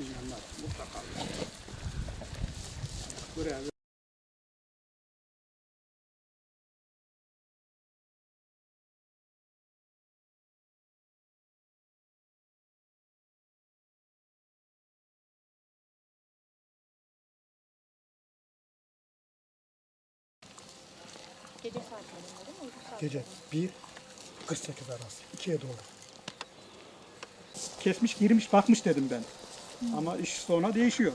için. Mutlaka. Buraya Gece saatlerinde değil mi? Gece 1 48 arası. 2'ye doğru. Kesmiş girmiş bakmış dedim ben. Ama iş sonra değişiyor.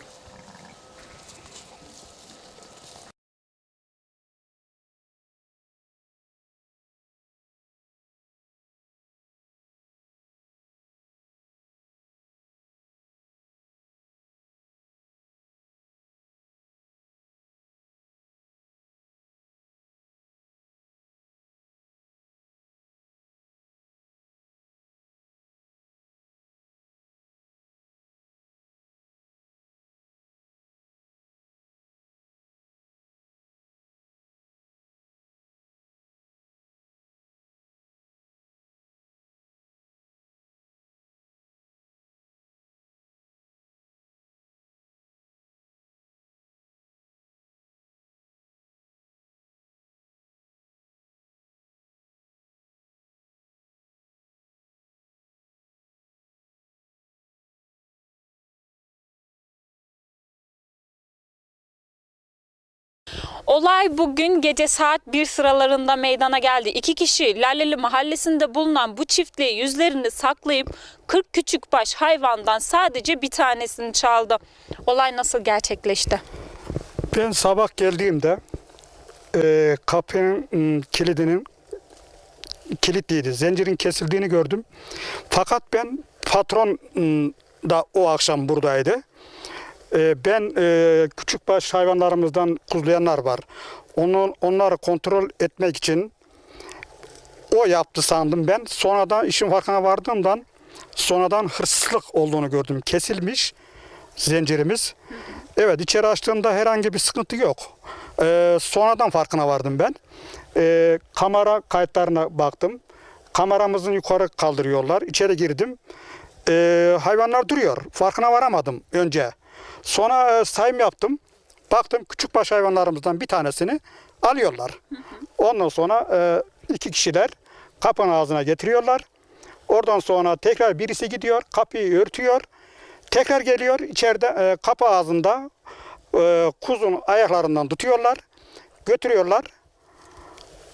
Olay bugün gece saat 1 sıralarında meydana geldi. İki kişi Laleli mahallesinde bulunan bu çiftliğe yüzlerini saklayıp 40 küçükbaş hayvandan sadece bir tanesini çaldı. Olay nasıl gerçekleşti? Ben sabah geldiğimde e, kapının m, kilidinin kilitliydi. Zincirin kesildiğini gördüm. Fakat ben patron m, da o akşam buradaydı. E, ben e, küçükbaş hayvanlarımızdan kuzlayanlar var. Onu, onları kontrol etmek için o yaptı sandım ben. Sonradan işin farkına vardığımdan sonradan hırsızlık olduğunu gördüm. Kesilmiş zincirimiz. Evet içeri açtığımda herhangi bir sıkıntı yok. Ee, sonradan farkına vardım ben. Ee, kamera kayıtlarına baktım. Kameramızın yukarı kaldırıyorlar. İçeri girdim. Ee, hayvanlar duruyor. Farkına varamadım önce. Sonra e, sayım yaptım. Baktım küçükbaş hayvanlarımızdan bir tanesini alıyorlar. Ondan sonra e, iki kişiler kapının ağzına getiriyorlar. Oradan sonra tekrar birisi gidiyor, kapıyı örtüyor. Tekrar geliyor, içeride e, kapı ağzında e, kuzun ayaklarından tutuyorlar, götürüyorlar.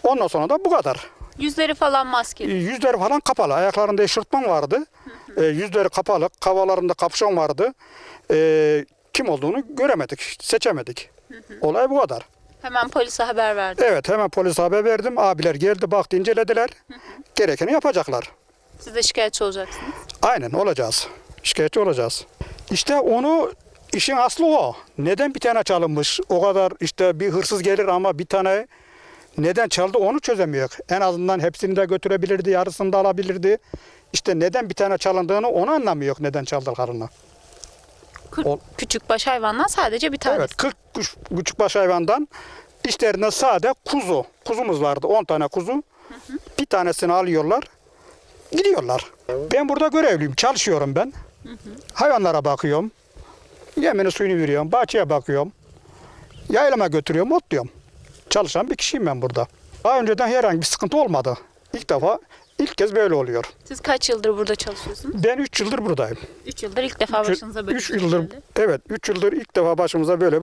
Ondan sonra da bu kadar. Yüzleri falan maskeli. E, Yüzleri falan kapalı, ayaklarında eşortman vardı. E, yüzleri kapalı, kafalarında kapşon vardı. E, kim olduğunu göremedik, seçemedik. Olay bu kadar. Hemen polise haber verdi. Evet, hemen polise haber verdim. Abiler geldi, baktı, incelediler. Gerekeni yapacaklar. Siz de şikayetçi olacaksınız. Aynen olacağız. Şikayetçi olacağız. İşte onu işin aslı o. Neden bir tane çalınmış? O kadar işte bir hırsız gelir ama bir tane neden çaldı onu çözemiyor. En azından hepsini de götürebilirdi, yarısını da alabilirdi. İşte neden bir tane çalındığını onu anlamıyor neden çaldıklarını. 40 Ol- küçükbaş hayvandan sadece bir tanesi. Evet 40 kuş- küçük baş hayvandan işlerinde sade kuzu. Kuzumuz vardı 10 tane kuzu. Bir tanesini alıyorlar. Gidiyorlar. Ben burada görevliyim. Çalışıyorum ben. Hayvanlara bakıyorum. Yemini suyunu veriyorum. Bahçeye bakıyorum. Yaylama götürüyorum. Otluyorum. Çalışan bir kişiyim ben burada. Daha önceden herhangi bir sıkıntı olmadı. İlk defa, ilk kez böyle oluyor. Siz kaç yıldır burada çalışıyorsunuz? Ben 3 yıldır buradayım. 3 yıldır ilk defa başınıza böyle 3 bir şey yıldır, geldi. evet 3 yıldır ilk defa başımıza böyle